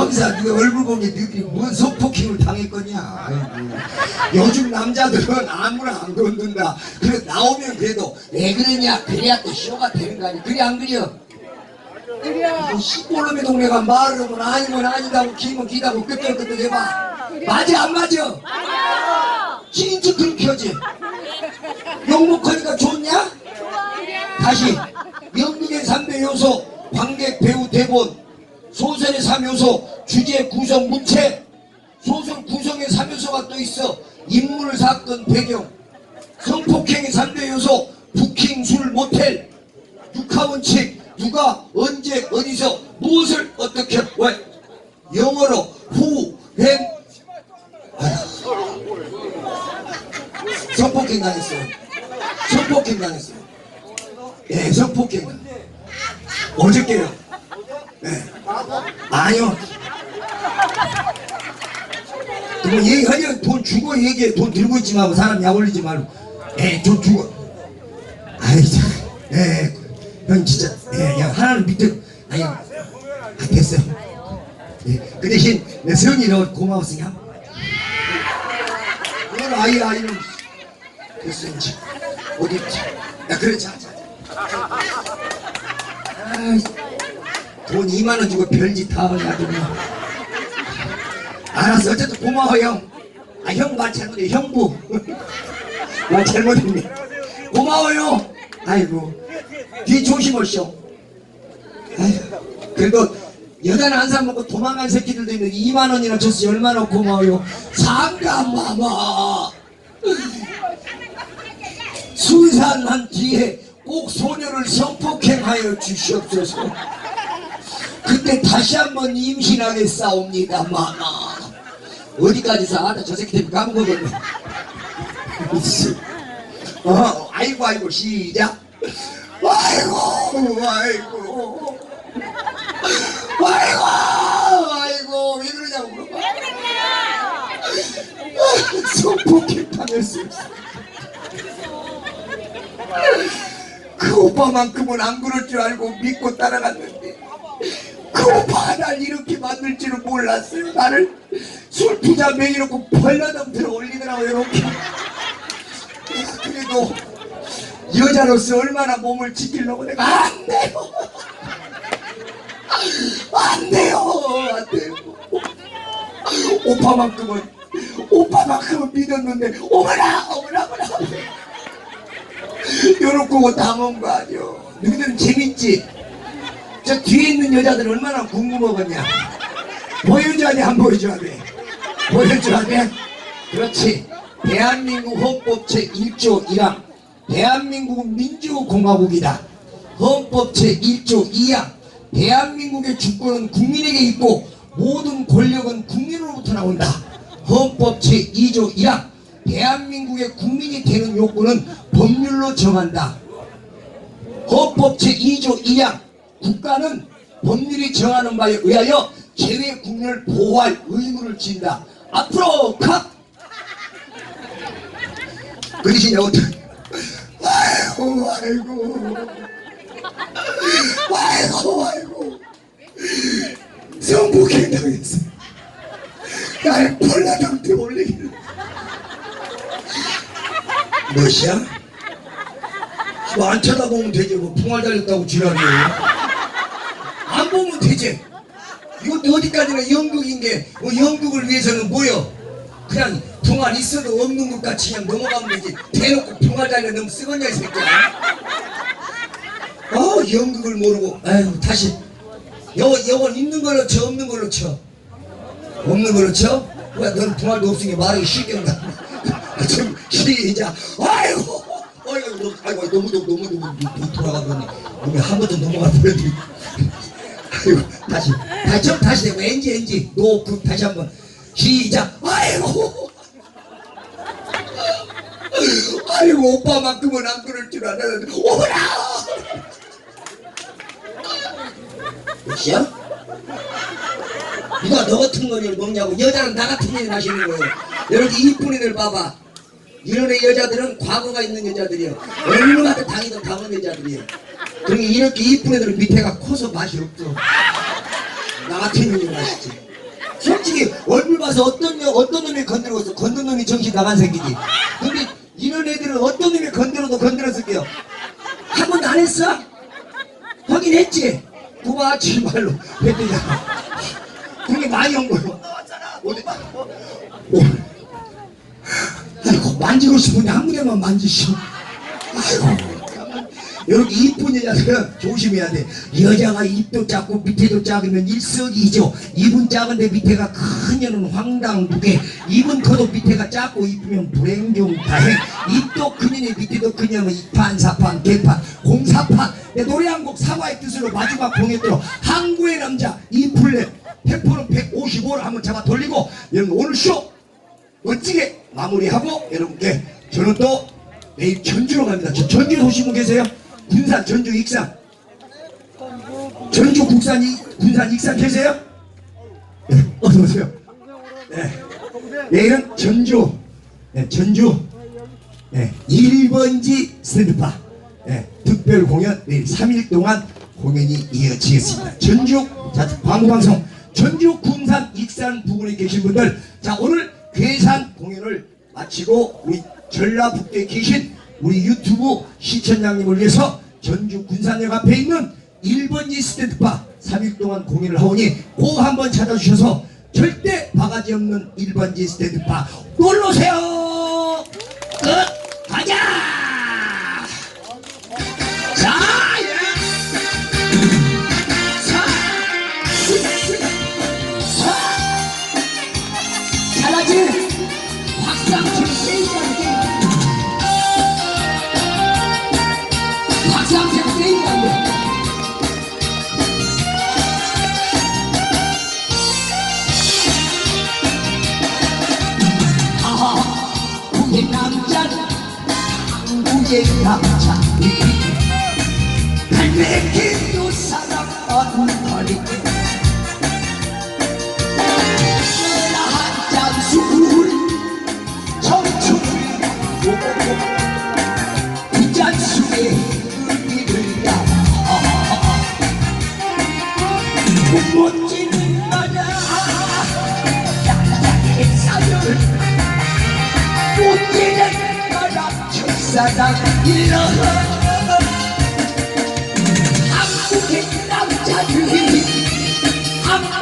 범사 네가 얼굴 보니 너희들이 뭔 성폭행을 당했거냐. 아이고. 요즘 남자들은 아무나 안 건든다. 그래 나오면 그래도 왜 그러냐. 그래야 또 쇼가 되는 거 아니야. 그래 안 그려 그래요. 시골놈의 동네가 말을 하면 아니면 아니다고 기면 기다고 끄떡끄떡 해봐. 맞아 안 맞아? 맞아 진짜 그렇게 하지. 욕먹하니까 좋냐? 다시 연극의 3대 요소 관객 배우 대본 소설의 3요소 주제 구성 문체. 소설 구성의 3요소가 또 있어. 인물 사건 배경. 성폭행의 3대 요소 부킹 술 모텔. 육하원칙 누가 언제 어디서 무엇을 어떻게 왜? 영어로 when. 아휴. 성폭행 당했어요. 성폭행 당했어요. 예 성폭행. 당 어저께요. 네. 아니요. 뭐 얘기하냐 돈 주고 얘기해. 돈 들고 있지 말고 사람 약 올리지 말고. 예돈 주고. 아이 참. 예, 형 진짜. 예, 야 하나는 밑에. 아니 아, 됐어요. 예, 그 대신 내 고마웠으니 한 번만 오늘 아이 아이는 됐어 이제. 어디 있지? 야 그래 자자. 아이 돈 2만 원 주고 별짓 다 그냥. 알았어 어쨌든 고마워 형아형 말 잘못해. 형부. 말 잘못했네. 고마워요. 아이고. 뒤 조심하시오. 아이고 그래도 여자는 한 살 먹고 도망간 새끼들도 있는데 2만 원이나 줬으니 얼마나 고마워요. 잠깐마마. 순산한 뒤에 꼭 소녀를 성폭행하여 주시옵소서 그때 다시 한번 임신하겠사옵니다 마마. 어디까지 사다 저 새끼 때문에 까먹었네. 어, 아이고 아이고 시작. 아이고 아이고. 아이고 아이고 왜 그러냐고 물어봐. 성폭행 당했어. 그 오빠만큼은 안 그럴 줄 알고 믿고 따라갔는데 그 오빠가 날 이렇게 만들 줄은 몰랐어요. 나를 술 부자 먹이놓고 벌러덩 들어 올리더라고 이렇게. 그래도 여자로서 얼마나 몸을 지키려고 내가 안 돼요. 안 돼요 안 돼요. 오빠만큼은 오빠만큼은 믿었는데 어머나 어머나 어머나. 요렇고 당한 거 아니요. 너희들은 재밌지 저 뒤에 있는 여자들 얼마나 궁금하겠냐. 보여줘야 돼 안 보여줘야 돼? 보여줘야 돼? 그렇지. 대한민국 헌법 제1조 1항. 대한민국은 민주공화국이다. 헌법 제1조 2항. 대한민국의 주권은 국민에게 있고 모든 권력은 국민으로부터 나온다. 헌법 제2조 1항. 대한민국의 국민이 되는 요건은 법률로 정한다. 헌법 제2조 2항 국가는 법률이 정하는 바에 의하여 개외 국민을 보호할 의무를 진다. 앞으로 컷! 그 대신에 어떻게 아이고 아이고 아이고 아이고 성폭행 당했어 날 폴라당대 올리기를 멋이야? 뭐안 쳐다보면 되지 뭐 풍알 달렸다고 지랄이에요 되지 이것도 어디까지나 연극인 게뭐 연극을 위해서는 뭐여 그냥 풍알 있어도 없는 것 같이 그냥 넘어가면 되지. 대놓고 달려 너무 쓰겄냐 이 새끼야. 어 연극을 모르고. 아유 다시. 여, 여건 있는 걸로 쳐 없는 걸로 쳐. 없는 걸로 쳐? 왜 너는 풍알도 없으니 말하기 싫겠나 좀 시작 아이고. 아이고 너, 아이고 너무 너무 너무 너무 돌아가더니 몸이 한 번도 넘어가 버렸더니 아이고 다시 다시 좀 다시 되고 엔지 엔지. 노그 다시 한번. 시작. 아이고. 아이고 오빠만큼은 안 그럴 줄 알았는데. 오라! 몇이야? 누가 너 같은 거를 먹냐고. 여자는 나 같은 년이 마시는 거예요. 이렇게 이쁜 애들 봐봐. 이런 애 여자들은 과거가 있는 여자들이에요. 얼마나 당이든 당한 여자들이에요 그러니 이렇게 이쁜 애들은 밑에가 커서 맛이 없어 나 같은 년이 맛있지. 솔직히 얼굴 봐서 어떤 녀- 어떤 놈이 건드렸어 건든 놈이 정신 나간 새끼지. 근데 이런 애들은 어떤 놈이 건드려도 건드렸을게요. 한 번도 안 했어? 확인했지? 그봐 정말로 했더니잖아 그게 많이 온 거요. 어디 오. 아이고 만지고 싶으니 한 군데만 만지시오. 아이고 이렇게 이쁜 여자들은 조심해야 돼. 여자가 입도 작고 밑에도 작으면 일석이조. 입은 작은데 밑에가 크면은 황당무계. 입은 커도 밑에가 작고 이쁘면 불행경다행. 입도 크냐니 밑에도 크냐면 이판 사판 개판 공사판. 내 노래 한 곡 사과의 뜻으로 마지막 봉했도록 항구의 남자 이플랩 템포는 155를 한번 잡아 돌리고 여러분 오늘 쇼 멋지게 마무리하고 여러분께 저는 또 내일 전주로 갑니다. 저 전주 오신 분 계세요? 군산 전주 익산 전주 국산 이, 군산 익산 계세요? 네, 어서 오세요. 네. 내일은 전주 네, 전주 네, 1번지 스탠드파 네, 특별 공연 내일 3일 동안 공연이 이어지겠습니다. 전주 자, 광고방송 전주 군산 익산 부근에 계신 분들 자 오늘 괴산 공연을 마치고 우리 전라북도에 계신 우리 유튜브 시청자님을 위해서 전주 군산역 앞에 있는 1번지 스탠드바 3일 동안 공연을 하오니 꼭 한번 찾아주셔서 절대 바가지 없는 1번지 스탠드바 놀러오세요. 끝 남자. 갈매기 나라 첫사랑 일러 한국의 남자들 한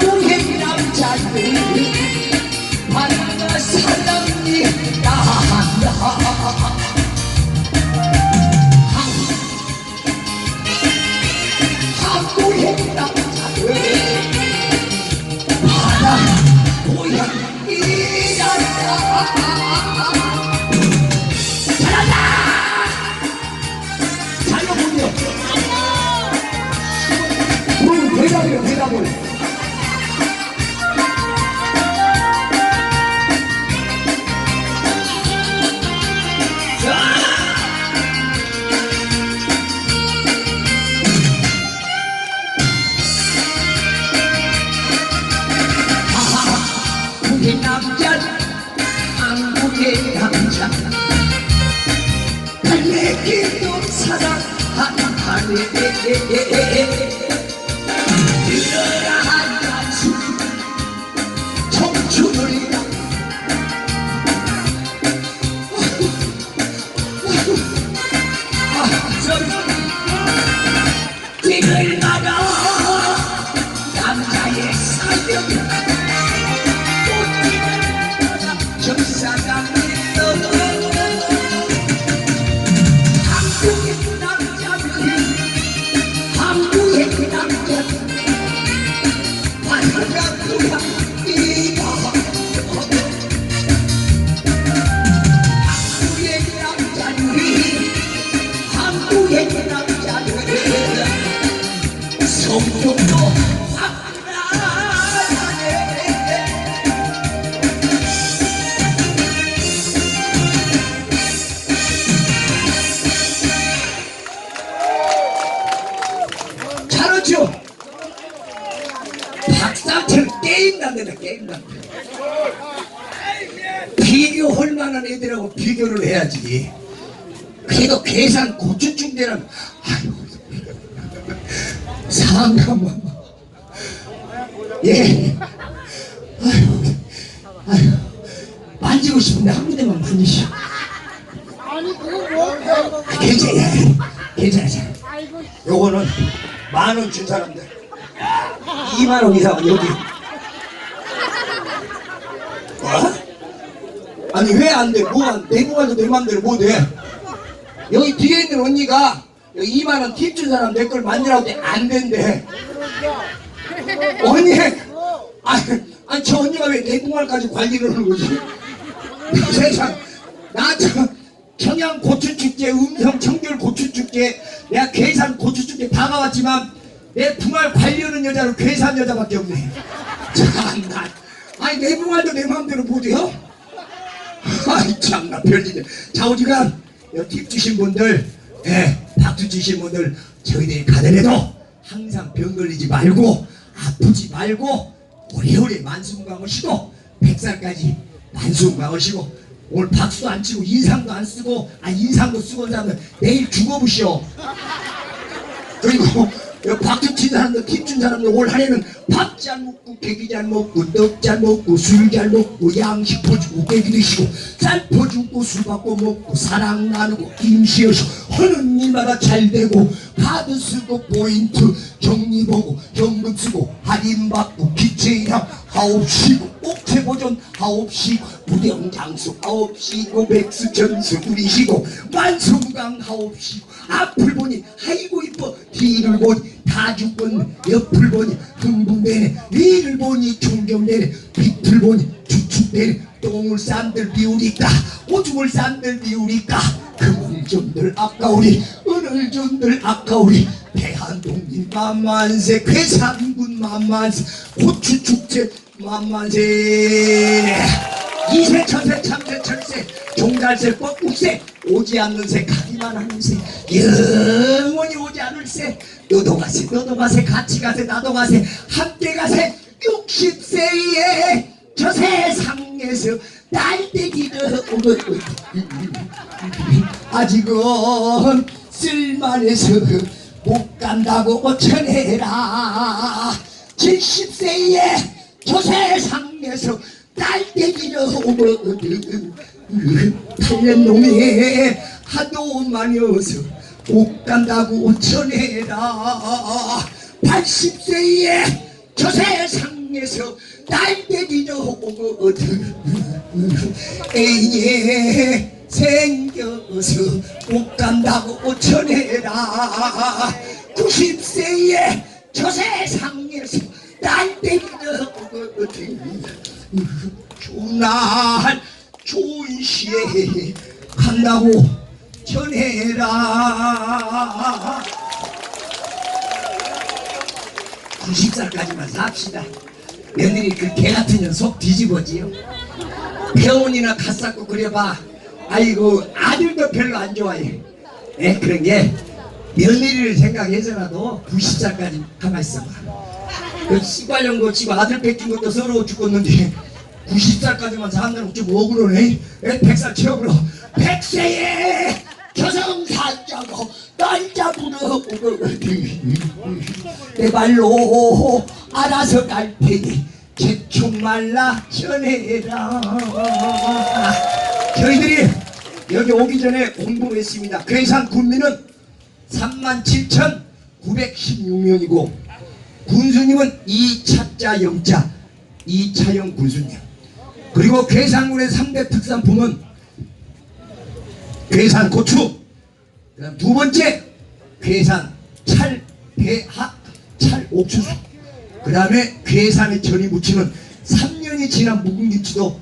뭐 배우는 괜찮아. 괜찮아. 요거는 만 원 준 사람들 2만 원 이상은 여기 어? 아니 왜 안 돼? 뭐가 내 공간도 내 맘대로 못해 여기 뒤에 있는 언니가 여기 2만 원 팁 준 사람 내걸 했는데 안 된대 언니 아니, 아니 저 언니가 왜 내 공간까지 관리를 하는 거지 세상 나저 청양 고추축제 음성 청결 고추축제 내가 괴산 고추축제 다 가봤지만 내 분할 관리하는 여자는 괴산 여자밖에 없네. 참나. 아니 내 분할도 내 마음대로 못해요 아이 참나 별일이야. 자오지간 팁 주신 분들 예, 박수 주신 분들 저희들이 가더라도 항상 병 걸리지 말고 아프지 말고 오래오래 만수무강하시고 백살까지 만수무강하시고 오늘 박수도 안 치고 인상도 안 쓰고 아 인상도 쓰고 온 사람들 내일 죽어보시오. 그리고 박수 친 사람들 팁준 사람들 올 한해는 밥 잘 먹고 계기 잘 먹고 떡 잘 먹고 술 잘 먹고 양식 퍼주고 계기 드시고 쌀 퍼주고 술 받고 먹고 사랑 나누고 임시여시고 하는 일마다 잘 되고 카드 쓰고 포인트 정리 보고 현금 쓰고 할인 받고 기체이랑 하옵시고 옥체 보존 하옵시고 무병장수 하옵시고 백수 전수 누리시고 만성강 하옵시고 앞을 보니 아이고 이뻐 뒤를 보니 다 죽은 옆을 보니 흥분되네 위를 보니 존경되네 빛을 보니 주축되네 똥을 싼들 비우니까 오줌을 싼들 비우니까 금일존들 아까우리 은을존들 아까우리. 대한독립 만만세 괴산군 만만세 고추축제 만만세. 이세 천세 참세 철세 종달새 뻐국새 오지 않는 새 가기만 하는 새 영원히 오지 않을 새 너도 가세 너도 가세 같이 가세 나도 가세 함께 가세. 60세에 저 세상에서 날대기를 아직은 쓸만해서 못 간다고 전해라. 70세에 저 세상에서 날대기를 오거든 탈년 놈이 하도 많이 어서 못 간다고 전해라. 80세에 저 세상에서 날대기를 오거든 애인이 생겨서 못 간다고 전해라. 90세에 저 세상에서 날대기를 오거든 좋은 날 좋은 시에 간다고 전해라. 90살까지만 삽시다. 며느리 그 개 같은 녀석 뒤집어지요. 배원이나 갓삭고 그려봐. 아이고 아들도 별로 안 좋아해. 예 그런 게 며느리를 생각해서라도 90살까지 가만 있어봐. 그 씨발년 고치고 아들 뺏긴 것도 서러워 죽겠는데 90살까지만 사람들은 좀 억울하네? 100살 채우러 100세에 저승사자고 날 잡으러 내 발로 알아서 갈 테니 제총 말라 전해라. 저희들이 여기 오기 전에 공부했습니다. 괴산 군민은 37,916명이고 군수님은 이차자 영자 이차영 군수님. 그리고 괴산군의 3대 특산품은 괴산 고추. 그다음 두 번째 괴산 찰 배합 찰 옥수수. 그 다음에 괴산에 전이 묻히는 3년이 지난 묵은 김치도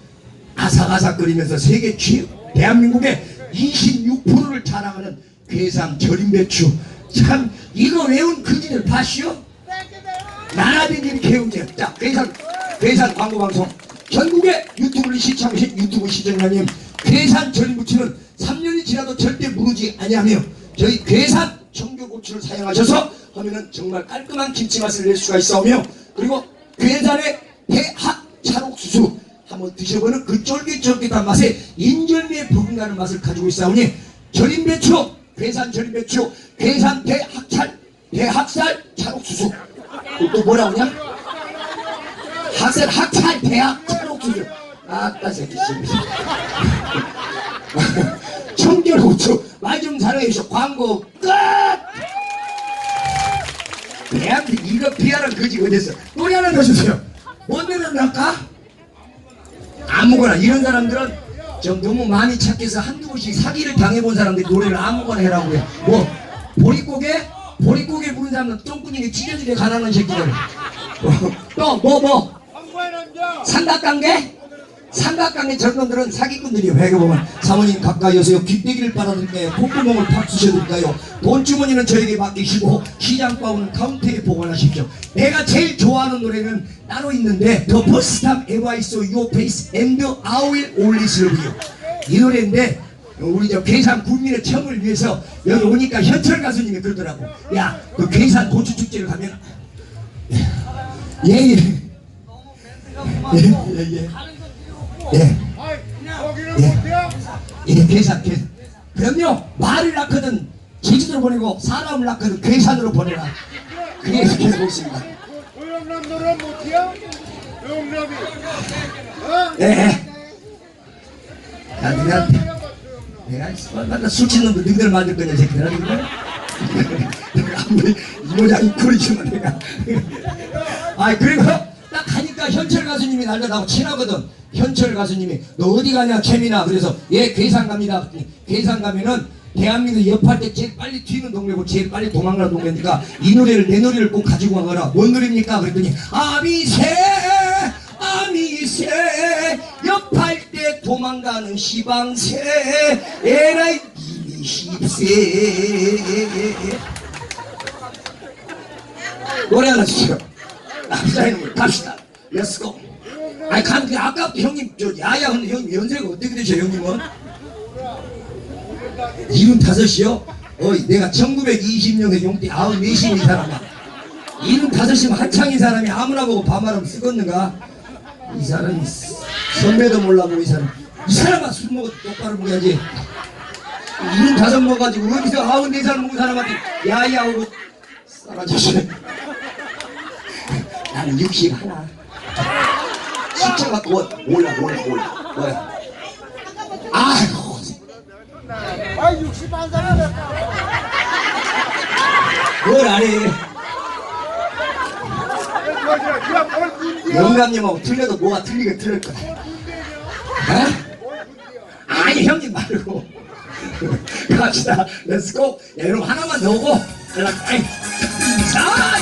아삭아삭거리면서 세계 최 대한민국의 26%를 자랑하는 괴산 절임 배추. 참 이거 외운 그지를 봐시오 나라들이 개운제. 자 괴산 괴산 광고방송. 전국의 유튜브를 시청하신 유튜브 시청자님 괴산 절임 부치는 3년이 지나도 절대 무르지 아니하며 저희 괴산 청교고추를 사용하셔서 하면은 정말 깔끔한 김치 맛을 낼 수가 있어오며 그리고 괴산의 대학 찰옥수수 한번 드셔보는 그 쫄깃쫄깃한 맛에 인절미에 버금가는 맛을 가지고 있사오니 절임배추 괴산 절임배추 괴산 대학찰 대학살 찰옥수수. 또, 또 뭐라 그냐? 학살 학찰 대학 찰옥수수. 아따 새끼 씨. 청결 호주 말좀 사랑해주셔 광고 끝. 대한민국 이거 비하는 거지 어딨어 노래 하나 넣어주세요 뭔 노래 넣을까? 아무거나 이런 사람들은 좀 너무 많이 착해서 한두 번씩 사기를 당해본 사람들이 노래를 아무거나 해라고 해요 뭐 보릿고개? 보릿고개 부른 사람은 똥구멍에 찢어지게 가난한 새끼들 또 뭐 뭐? 광고의 남자 삼각관계? 삼각관계 젊은들은 사기꾼들이요. 배가 보면 사모님 가까이 오세요. 귀때기를 빨아드릴까요 콧구멍을 팍 쑤셔드릴까요? 돈주머니는 저에게 맡기시고 시장바구는 카운터에 보관하십시오. 내가 제일 좋아하는 노래는 따로 있는데 The first time ever I saw your face and I will always love you. 이 노래인데 우리 저 괴산 국민의 청을 위해서 여기 오니까 현철 가수님이 그러더라고. 야그 괴산 고추축제를 가면? 예예. 예 예 예 예. 거기는 예. 못해요 예, 계산, 계산. 그럼요, 말을 낳거든 제주도로 보내고 사람을 낳거든 괴산으로 보내라. 그게 계속 있습니다. 노래 못해요 영남이 어? 예. 야, 내가, 내가 얼마나 술 취는 놈들 너희들 만들 거냐, 이 새끼들아. 내가 아무리 이 모양이 구리지만 내가. 아, 그리고 딱 가니까 현철 가수님이 날려다고 친하거든. 현철 가수님이 너 어디 가냐, 최민아. 그래서 예, 괴산 갑니다. 괴산 가면은 대한민국 옆할 때 제일 빨리 튀는 동네고 제일 빨리 도망가는 동네니까 이 노래를 내 노래를 꼭 가지고 가거라. 뭔 노래입니까? 그랬더니 아비새 아미새 옆할 때 도망가는 시방새 에라이 이십세 노래 하나 주세요 남자이는 갑시다 렛츠고 아니 간 아까부터 형님 저 야야 근데 형님 연세가 어떻게 되셔 형님은? 일흔 다섯이요? 어이 내가 1920년에 용띠 아흔 네시이 사람아 일흔 다섯이면 한창인 사람이 아무나 보고 반말하면 쓰겠는가? 이 사람이 선배도 몰라보고 이 사람 이 사람아 술 먹어 똑바로 먹어야지 일흔 다섯 먹어가지고 어디서 아흔 네살 먹은 사람한테 야야 하고 싸가지고 나는 60 하나 숫자 갖고 올라 올라 올라 뭐야. 아이고. 아 60한 사람 뭘 군대야 영감님하고 틀려도 뭐가 틀리게 틀릴 거야. 에? 아니 형님 말고. 갑시다. 렛츠고 야 여러분 하나만 넣고. 그냥 아이. 자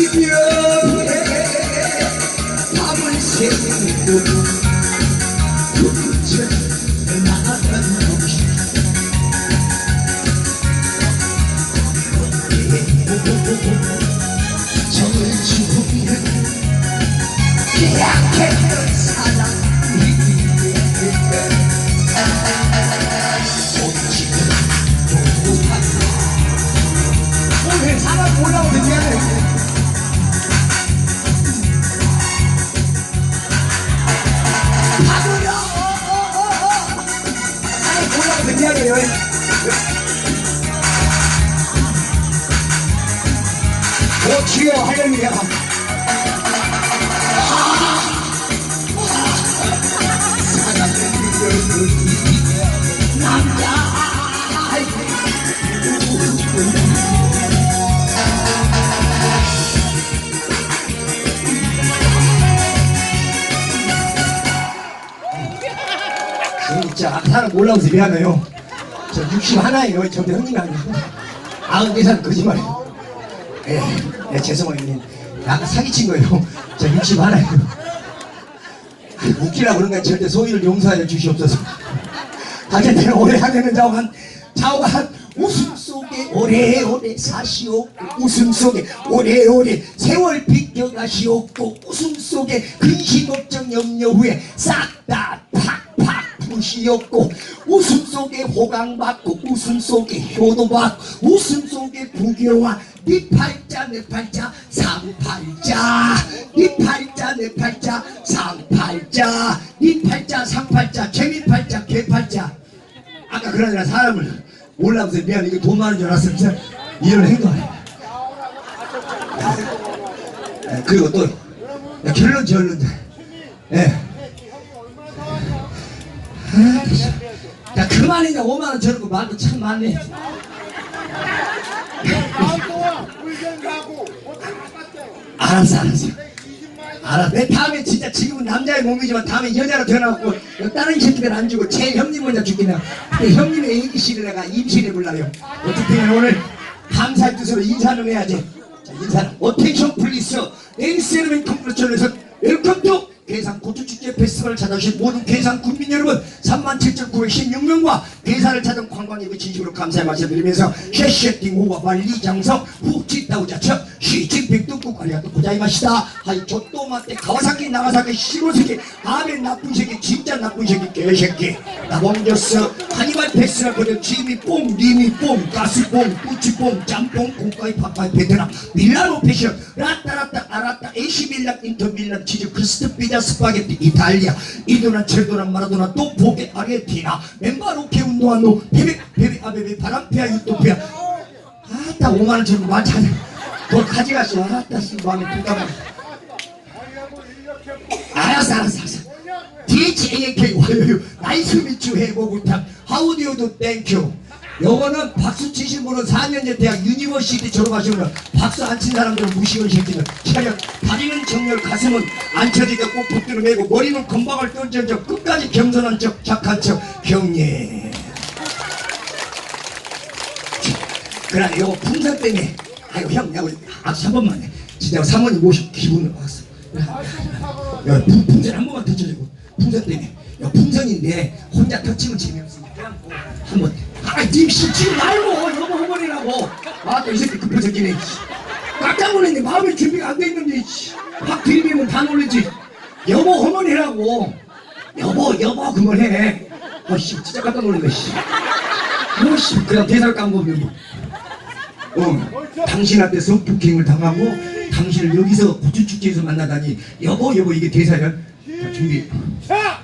이별에 밤을 새고 사람 몰라서 미안해요. 저 61예요. 저도 형님이 아니고 아흔 네살 거짓말이에요. 예, 예 죄송해요 형님. 나 사기친 거예요. 저 61예요. 웃기라 그런 건 절대 소위를 용서하여 주시옵소서. 하여튼 오래 하려는 자오가 한 자오가 한 웃음 속에 오래오래 사시옵고 웃음 속에 오래오래 세월 비껴가시옵고 웃음 속에 근심 걱정 염려 후에 싹다팍 팍 푸시옵고 웃음 속에 호강받고 웃음 속에 효도받고 웃음 속에 부교와 네 팔자 내 팔자 삼팔자. 네 팔자 내 팔자 삼팔자. 네 팔자 삼팔자 재미팔자 개 팔자. 아까 그러느라 사람을 몰라서 미안해. 이거 돈 많은 줄 알았으면 진짜 이런 행동을 해 그리고 또 야, 결론 결론 예. 야 그만이냐 5만 원 저런 거 말도 참 많네 어떻게 갔대? 알았어 알았어 20만 알아. 내 다음에 진짜 지금은 남자의 몸이지만 다음에 여자로 태어나고 다른 새끼들 안 주고 제 형님 먼저. 근데 형님의 애기씨를 내가 임신해 볼라요. 어쨌든 오늘 감사의 뜻으로 인사를 해야지. 자, 인사는 어텐션 플리스 에이스에르멘 컴프레션에서 웰컴 투 괴산 고추축제 페스티벌을 찾아주신 모든 괴산 국민 여러분 37,916명과 괴산을 찾은 관광객의 진심으로 감사의 말씀 드리면서 셰셰팅 호와 말리 장성 후치 다우자 처 시진핑 뚜꾸 관리하도 고자이마시다. 하이 조또마떼 가와사키 나가사키 시로새끼. 아멘 나쁜 새끼 진짜 나쁜 새끼 개새끼. 나봉저스 하니발 패스라 그래 지미 뽕 리미 뽕 가스 뽕 뿌치 뽕 짬뽕 공과이 파파이 베트남. 밀라노 패션. 라따라따 아라따 AC 밀란 인터 밀란 치즈 크스트 피자 스파게티 이탈리아. 이도난 철도난 마라도나 또 보게 아르헨티나. 멤바로케 운동한 노 페베 페베 아베베 바람피아 유토피아. 아따 5만원 주고 많잖아 너 가져갔어 아따 씨 마음에 들까 봐 아니 라고 이렇게 알았어 알았어 알았어. DHAK 와요 나이스 미츠 해보부탁 하우디오도 땡큐 요거는 박수 치신 분은 4년제 대학 유니버시티 졸업하시면 박수 안 친 사람들은 무시원 새끼들. 차렷. 다리는 정렬 가슴은 안 쳐지게 꼭 붙들어 매고 머리는 건방을 던져져 끝까지 겸손한 척 착한 척. 형님 그래 요거 풍선 때문에 아이고 형 내가 악수 한 번만 해. 진짜 사모님 모시고 기분을 왔어 야, 풍- 풍선 한 번만 더 쳐주고. 풍선 때문에. 야, 풍선인데 혼자 터치면 재미없으니까. 한번. 아, 님씨 지금 말고 여보 어머니라고. 아 또 이 새끼 급해 새끼네 씨. 깜짝 놀랐네. 마음의 준비가 안 돼 있는데 씨. 확 들이면 다 놀랬지. 여보 어머니라고. 여보 여보 그만해. 아씨 진짜 깜짝 놀랐네 씨. 뭐씨 그냥 대사를 깐거면 뭐. 어, 당신한테 성폭행을 당하고 당신을 여기서 고추축제에서 만나다니 여보 여보 이게 대사야 자 준비. 자!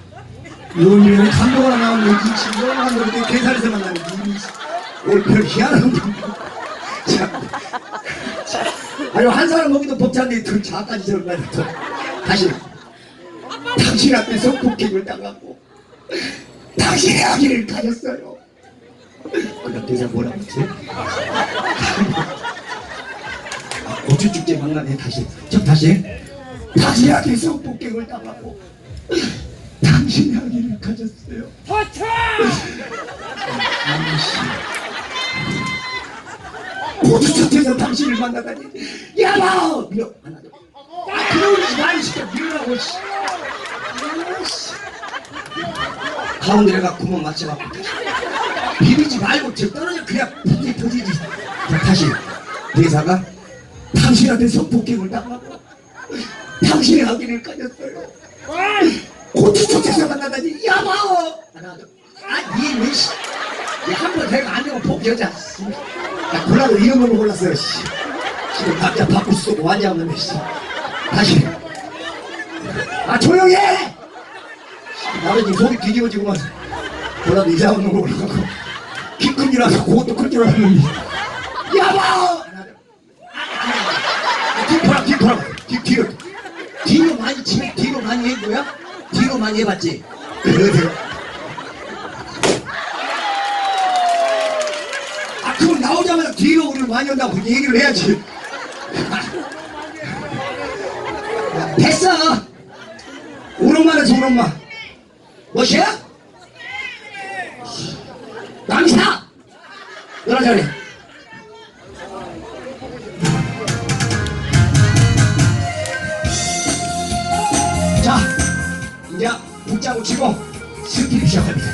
요즘에 감독으로 이 지금 영화 감독이 대사에서 만나는 이 오늘 별 희한한 게 자, 아유 한 사람 먹기도 벅찬데 그 자까지 또 다시. 당신 앞에 성폭행을 당하고 당신의 아기를 가졌어요 그다음 대사 뭐라고 했지? 고추축제 만나네 다시 저 다시 당신한테 성폭행을 당하고 당신의 아기를 가졌어요 터쳐! 고추축제에서 당신을 만나다니 야마 밀어 하나 더 아, 그러지 마, 이 새끼야. 밀으라고, 씨. 아, 씨. 가운데 내가 구멍 맞춰갖고. 비비지 말고, 저 떨어져. 그래야 분이 터지지. 자, 다시. 대사가 당신한테 성폭행을 당하고, 당신의 아기를 가졌어요. 고추축제에서 만나다니, 야마! 하나 더. 아, 니, 왜, 씨. 한번 내가 안 되면 폭 여자. 씨. 야, 골라도 이름을 골랐어요, 씨. 지금 남자 바꿀 수도 완전 없는데, 씨. 다시. 아, 조용해! 나는 지금 속이 뒤집어지고만. 이사 없는 거 올라가고. 키 큰 줄 알고 그것도 큰줄 알았는데. 여보! 뒤돌아, 뒤돌아. 뒤, 뒤로. 뒤로 많이 치면 뒤로 많이 해고요? 뒤로 많이 해봤지? 그래. 아, 그럼 나오자마자 뒤로 우리를 많이 그렇게 얘기를 해야지. 됐어. 우롱만 해서 우롱만. 뭐시야? 잘해. 자, 이제 북장구 치고 스킬을 시작합니다.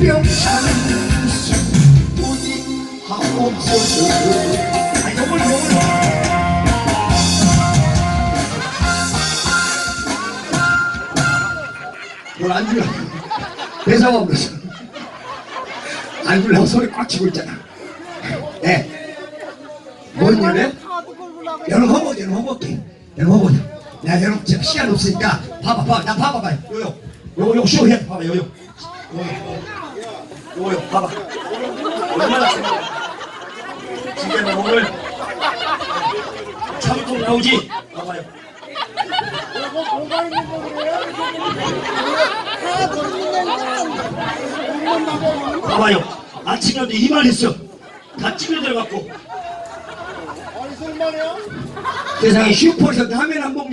요걸 뭘안 줄라 대사가 없어 안 줄라고 소리 꽉 치고 있잖아 네뭔 일래? 여러분 허벅지 여러분 허벅지 여러분 허벅지 나 여러분 지금 시간 없으니까 봐봐 봐봐. 나 봐봐 봐. 요요. 요거 요거 쇼해. 봐봐 요요. 요거 요거 봐봐. 얼마나 지금 오늘 참통 나오지. 봐봐요. 이거 뭐가 있는 거 그래요? 다 봐봐요. 아침에도 이만했어. 다 찌그러져 갖고. 어디서 말이야? 세상에 슈퍼에서 라면 안 먹냐